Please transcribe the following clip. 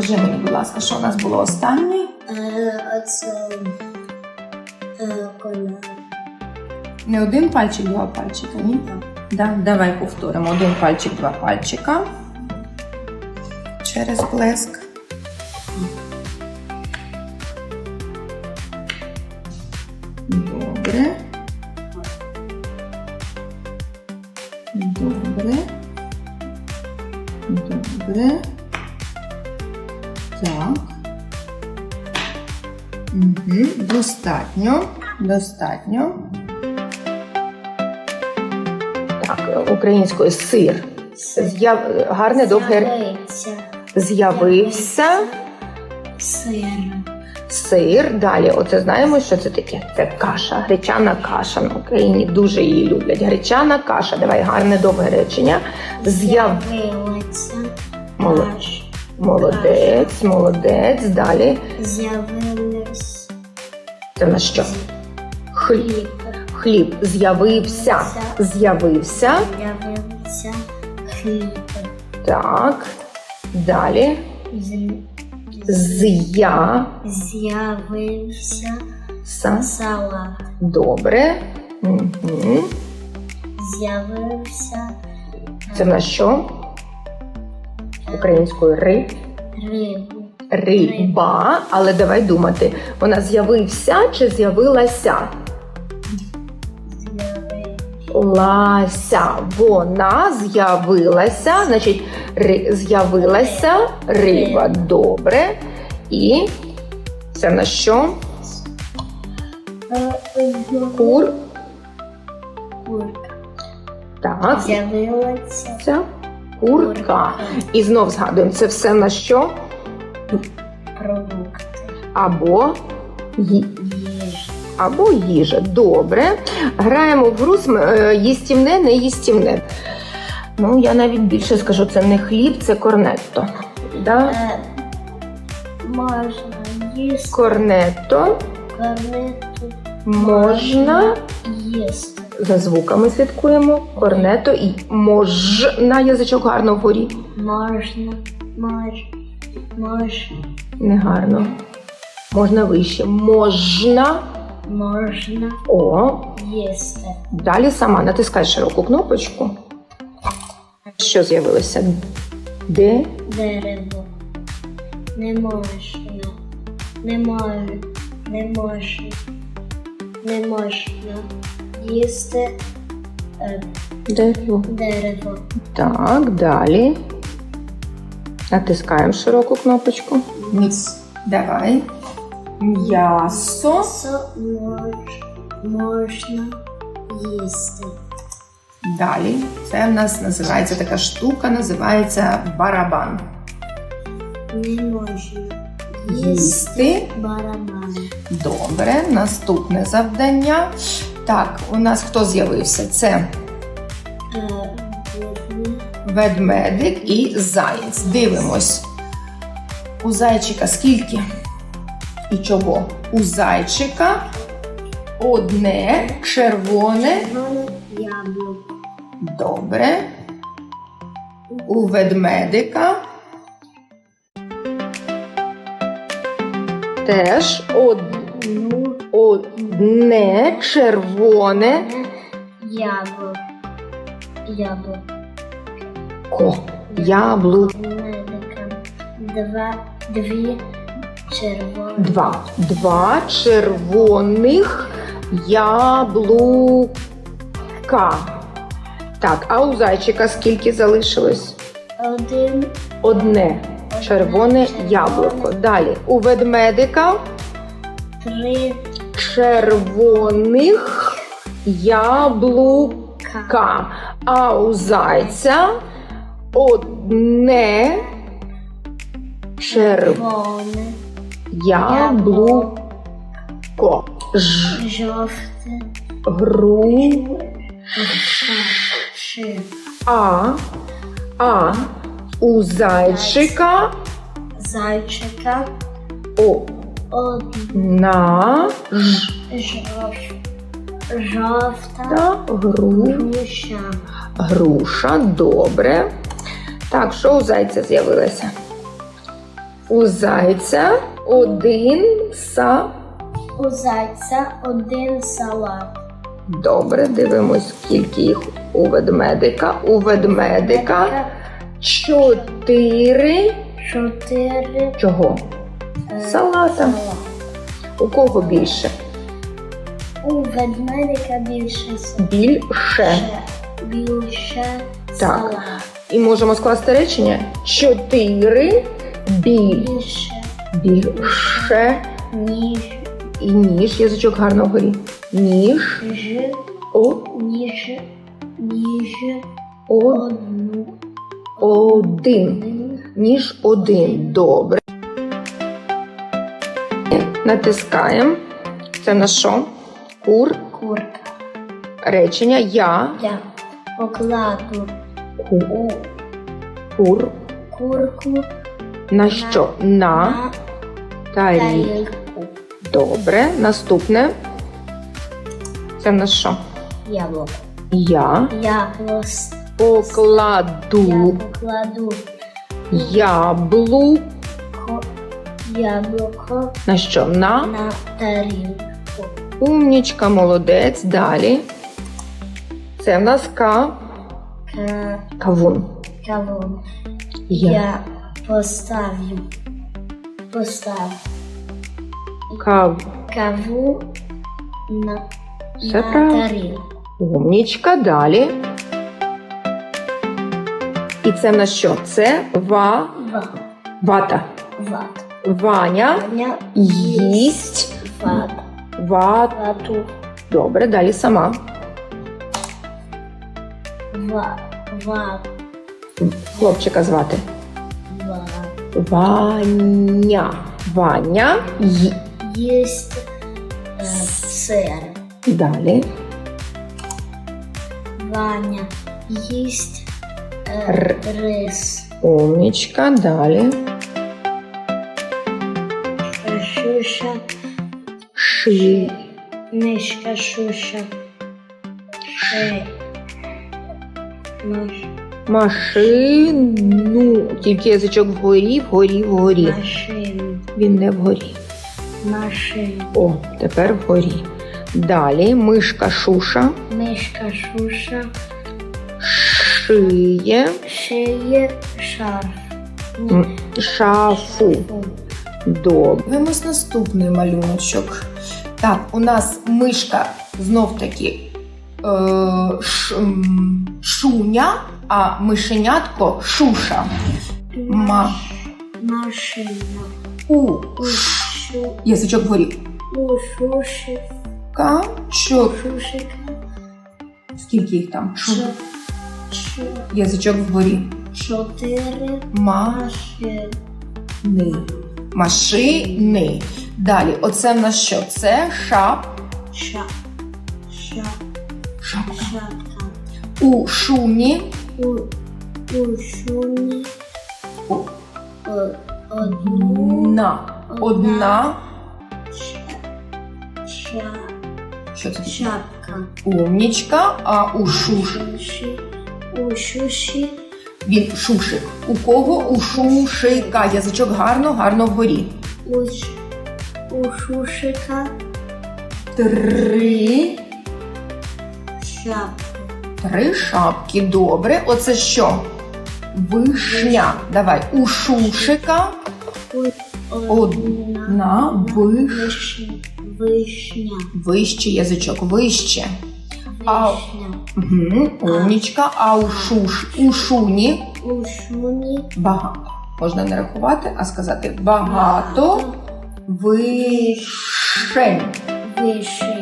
Скажи мені, будь ласка, що у нас було останнє? Е, Оце коня. Не один пальчик, два пальчика, ні? Да? Давай повторимо. Один пальчик, два пальчика. Через блеск. Угу. Достатньо. Достатньо. Так, українською сир. З'яв... Гарне довге З'явиться. з'явився Сир. сир. Далі, оце знаємо, що це таке? Це каша, гречана каша. На Україні дуже її люблять. Гречана каша. Давай гарне довге речення. З'яв... З'явилася. Молод- Каш. Молодець, молодець. Далі. З'явилась. Це на що? Хліб. Хліб. З'явився. З'явився. З'явився хліб. Так. Далі. З'я. З'явився Са. салат. Добре. Угу. З'явився Це на що? Українською ри. рибу. Риба. Але давай думати, вона з'явився чи з'явилася? Лася. Вона з'явилася. Значить, ри... з'явилася риба. Добре. І це на що? Кур. Курка. Так. З'явилася курка. І знов згадуємо, це все на що? Продукти. Або ї- Їжа. або їжа. Добре. Граємо в гру см- е, їстівне, не їстівне. Ну, я навіть більше скажу, це не хліб, це корнетто. Да? Е, Можна їсти Корнетто корнету. можна їсти. за звуками слідкуємо. Корнетто і можна язичок гарно вгорі. Можна, мож, мож, Не гарно. Можна вище. Можна. можна О, їсти. Далі сама натискай широку кнопочку. Що з'явилося? Де? Дерево. Не можна. Не можна. Не можна. Не можна їсти е, Дерево. дерево. Так, далі. Натискаємо широку кнопочку. Міс. Давай. М'ясо. Со мож, можна їсти. Далі. Це в нас називається така штука, називається барабан. Не можна Їсти. барабан. Добре, наступне завдання. Так, у нас хто з'явився? Це Е, ведмедик і заєць. Дивимось. У зайчика скільки? І чого? У зайчика одне червоне. Яблуко. Добре. У ведмедика теж од- Ну, одне червоне яблуко. Яблуко. ко. Яблуко. Два, дві червоні. Два. Два червоних яблука. Так, а у зайчика скільки залишилось? Один Одне червоне яблуко. Далі у ведмедика три червоних яблука. А у зайця одне червоне Червоне. яблуко. Ж, Жовте. гру, Ши. а, а у зайчика Зайчика. о, одна ж, Жов. Жовта. та гру. Груша. Груша, добре. Так, що у зайця з'явилося? У зайця один са. У зайця один салат. Добре, дивимось, скільки їх у ведмедика. У ведмедика чотири. Чотири. Чого? е, Салата. У кого більше? У ведмедика більше. Більше. Більше Так. І можемо скласти речення. Чотири. Більше, Більше. ніж, І ніж. Язичок гарно вгорі. Ніж. ж, О. ніж, ніж, О. один, Ніж один. Добре. Натискаємо. Це на що? Кур. курка. Речення я. Я покладу Ку. Кур. курку На що? На тарілку. Добре. Наступне. Це на що? Яблуко. Я Я покладу я покладу яблуко. ко- яблуко На що? На на тарілку. умнічка, молодець. Далі. Це в нас ка. Ка- Кавун. Кавун. Я. Я поставлю. Постав Кав. каву на, Все на правильно. тарілку. Умнічка. Далі. І це в нас що? Це ва. Ва. Вата. Ват. Ваня Аня їсть ват. ват. Вату. Добре, далі сама. Ва. Ва. Хлопчика звати. Ва. Ваня. Ваня. Ї. Єсть е, сир. Далі. Ваня. Їсть е, Р. рис. Умнічка. Далі. Шуша. Ши. Мишка Шуша. Ши. Маш. Машину. Тільки язичок вгорі, вгорі, вгорі. Машину. Він не вгорі. Машину. О, тепер вгорі. Далі мишка шуша Мишка Шуша. шиє Шиє шарф. Ні. шафу. Фу. Добре. Дивимось наступний малюночок. Так, у нас мишка знов таки шуня, а мишенятко шуша. Ма. Машина. У шу. язичок вгорі. У шуші. Ка, що? Шушика. Скільки їх там? Шу. Чо. Чо. Язичок вгорі. Чотири. Машини. Машини. Далі, оце в нас що? Це шап. Ша. Ша. Шапка. Шапка. У шуні. У, у шумі. О, О- Одну. Одна. Ша. Ша. Що це? Шапка. Умнічка, а у шуш. У шуші. Він шушик. У кого? У шушика. Язичок гарно, гарно вгорі. У, у шушика. Три. Шапка. Три шапки. Добре. Оце що? Вишня. Давай. У шушика. Одна виш. Вишня. Вишня. Вище язичок, вище. А- Угу. Умнічка. А у шуш. У шуні. У шуні. Багато. Можна не рахувати, а сказати багато вишень. Вишень.